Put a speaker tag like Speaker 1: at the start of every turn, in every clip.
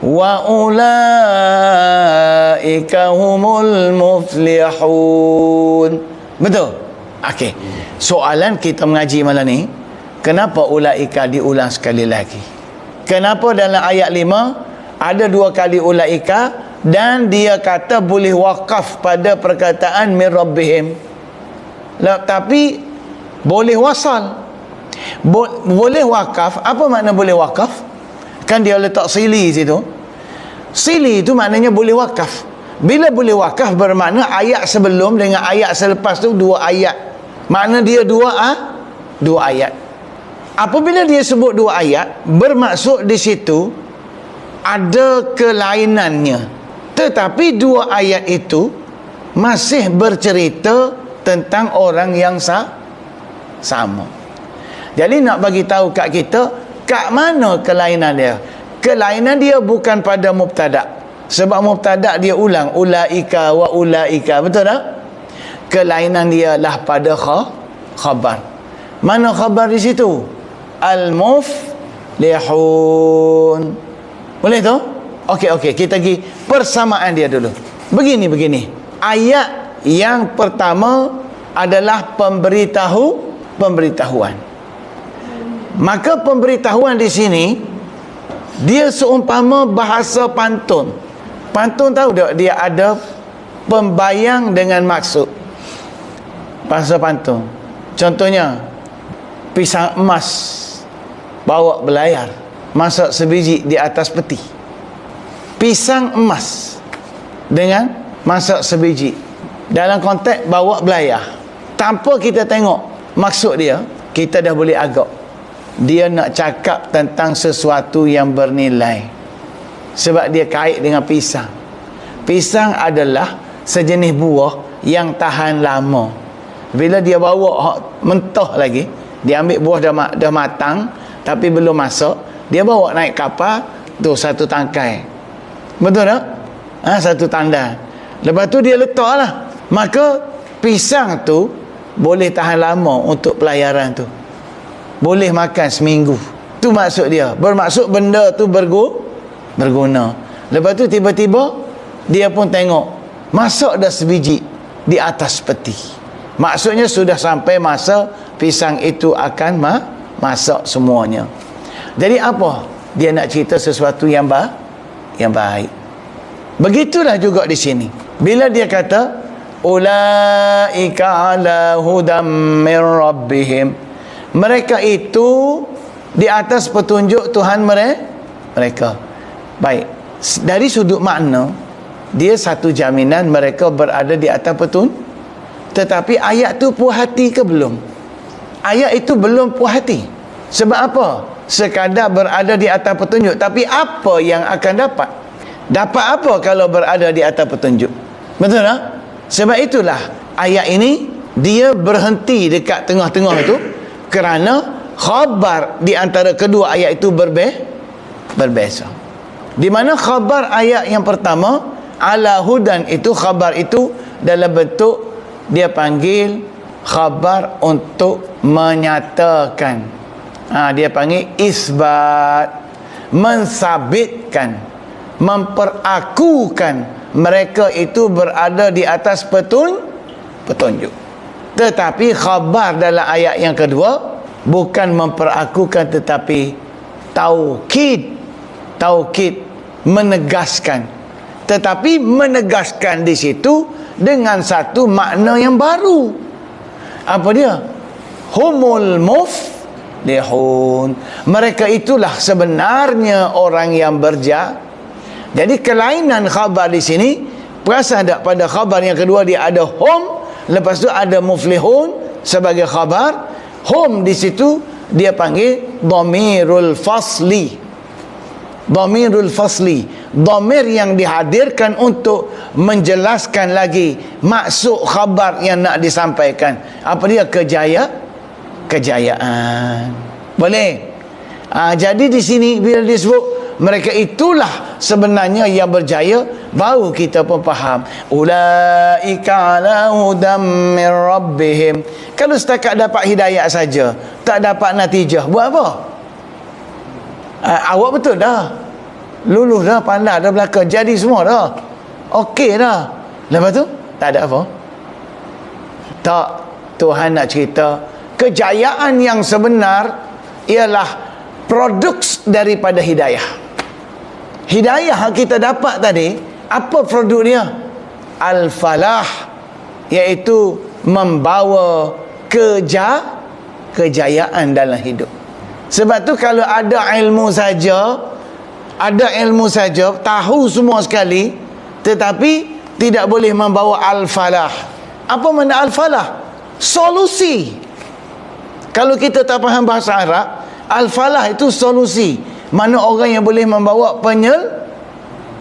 Speaker 1: wa ulaika humul muflihun. Betul? Okey. Soalan kita mengaji malam ni kenapa ulaika diulang sekali lagi? Kenapa dalam ayat 5 ada dua kali ulaika dan dia kata boleh wakaf pada perkataan min rabbihim? Tapi boleh wasal. Bo- boleh wakaf apa makna boleh wakaf kan dia letak sili situ? Sili itu maknanya boleh wakaf. Bila boleh wakaf bermakna ayat sebelum dengan ayat selepas tu dua ayat. Makna dia dua ah dua ayat. Apabila dia sebut dua ayat bermaksud di situ ada kelainannya. Tetapi dua ayat itu masih bercerita tentang orang yang sa sama. Jadi nak bagi tahu kat kita kat mana kelainan dia? Kelainan dia bukan pada mubtada. Sebab mubtada dia ulang ulaika wa ulaika. Betul tak? Kelainan dia lah pada kha khabar. Mana khabar di situ? Al-muflihun. Boleh tu? Okey okey, kita pergi persamaan dia dulu. Begini begini. Ayat yang pertama adalah pemberitahu pemberitahuan. Maka pemberitahuan di sini dia seumpama bahasa pantun. Pantun tahu tak dia ada pembayang dengan maksud. Bahasa pantun. Contohnya pisang emas bawa belayar masak sebiji di atas peti. Pisang emas dengan masak sebiji dalam konteks bawa belayar. Tanpa kita tengok maksud dia, kita dah boleh agak dia nak cakap tentang sesuatu yang bernilai. Sebab dia kait dengan pisang. Pisang adalah sejenis buah yang tahan lama. Bila dia bawa mentah lagi dia ambil buah dah, dah matang tapi belum masuk dia bawa naik kapal tu satu tangkai. Betul tak? Ha, satu tanda. Lepas tu dia letak lah maka pisang tu boleh tahan lama untuk pelayaran tu boleh makan seminggu. Tu maksud dia. Bermaksud benda tu bergu, berguna. Lepas tu tiba-tiba dia pun tengok masak dah sebiji di atas peti. Maksudnya sudah sampai masa pisang itu akan ma masak semuanya. Jadi apa? Dia nak cerita sesuatu yang ba yang baik. Begitulah juga di sini. Bila dia kata ulaika ala hudam min rabbihim mereka itu di atas petunjuk Tuhan mereka. Baik. Dari sudut makna dia satu jaminan mereka berada di atas petun tetapi ayat tu puas hati ke belum? Ayat itu belum puas hati. Sebab apa? Sekadar berada di atas petunjuk. Tapi apa yang akan dapat? Dapat apa kalau berada di atas petunjuk? Betul tak? Sebab itulah ayat ini dia berhenti dekat tengah-tengah itu kerana khabar di antara kedua ayat itu berbe berbeza. Di mana khabar ayat yang pertama ala hudan itu khabar itu dalam bentuk dia panggil khabar untuk menyatakan. Ha, dia panggil isbat mensabitkan memperakukan mereka itu berada di atas petun petunjuk tetapi khabar dalam ayat yang kedua bukan memperakukan tetapi taukid. Taukid menegaskan. Tetapi menegaskan di situ dengan satu makna yang baru. Apa dia? Humul muflihun. Mereka itulah sebenarnya orang yang berja jadi kelainan khabar di sini perasan tak pada khabar yang kedua dia ada hum lepas tu ada muflihun sebagai khabar. Hum di situ dia panggil dhamirul fasli. Dhamirul fasli. Dhamir yang dihadirkan untuk menjelaskan lagi maksud khabar yang nak disampaikan. Apa dia? Kejaya kejayaan. Boleh? Ha, jadi di sini bila disebut mereka itulah sebenarnya yang berjaya. Baru kita pun faham. Ulaika ala hudam min rabbihim. Kalau setakat dapat hidayah saja tak dapat natijah buat apa? Uh, awak betul dah? Lulus dah pandai dah belakang jadi semua dah. Okey dah. Lepas tu tak ada apa. Tak Tuhan nak cerita. Kejayaan yang sebenar ialah produk daripada hidayah hidayah yang kita dapat tadi apa produk dia al-falah iaitu membawa keja kejayaan dalam hidup. Sebab tu kalau ada ilmu saja ada ilmu saja tahu semua sekali tetapi tidak boleh membawa al-falah. Apa makna al-falah? Solusi. Kalau kita tak faham bahasa Arab al-falah itu solusi mana orang yang boleh membawa penyel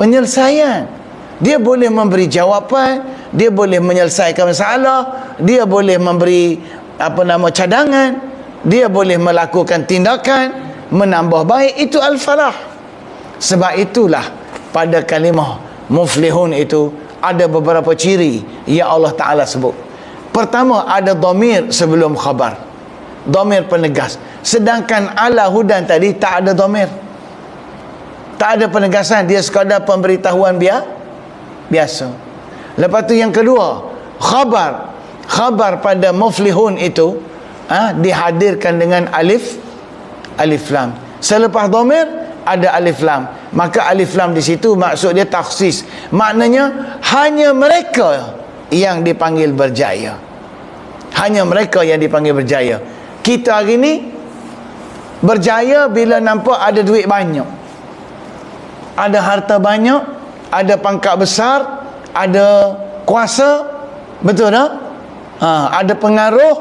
Speaker 1: penyelesaian dia boleh memberi jawapan dia boleh menyelesaikan masalah dia boleh memberi apa nama cadangan dia boleh melakukan tindakan menambah baik itu al-falah sebab itulah pada kalimah muflihun itu ada beberapa ciri yang Allah Ta'ala sebut. Pertama ada domir sebelum khabar. Domir penegas. Sedangkan ala hudan tadi tak ada domir. Tak ada penegasan. Dia sekadar pemberitahuan biar, biasa. Lepas tu yang kedua. Khabar. Khabar pada muflihun itu ha, dihadirkan dengan alif alif lam. Selepas domir ada alif lam maka alif lam di situ maksud dia taksis maknanya hanya mereka yang dipanggil berjaya hanya mereka yang dipanggil berjaya kita hari ni berjaya bila nampak ada duit banyak ada harta banyak ada pangkat besar ada kuasa betul tak ha, ada pengaruh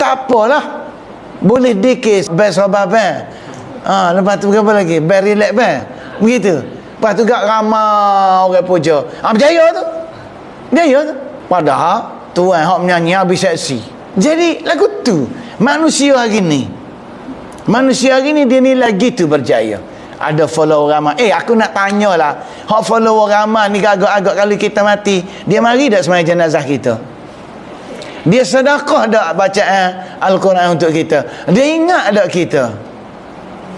Speaker 1: tak apalah boleh dikis best of Ha, lepas tu apa lagi? Bear relax bear. Begitu. Lepas tu gak ramai orang puja. Ha, berjaya tu. Berjaya tu. Padahal tuan hak menyanyi habis seksi. Jadi lagu tu manusia hari ni. Manusia hari ni dia ni lagi tu berjaya. Ada follow ramai. Eh aku nak tanya lah. Hak follow ramai ni agak-agak kalau kita mati. Dia mari tak semayang jenazah kita? Dia sedekah tak bacaan Al-Quran untuk kita? Dia ingat tak kita?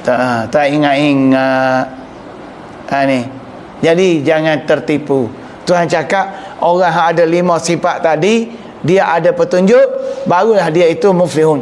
Speaker 1: tak tak ingat-ingat ha, ni jadi jangan tertipu Tuhan cakap orang yang ada lima sifat tadi dia ada petunjuk barulah dia itu muflihun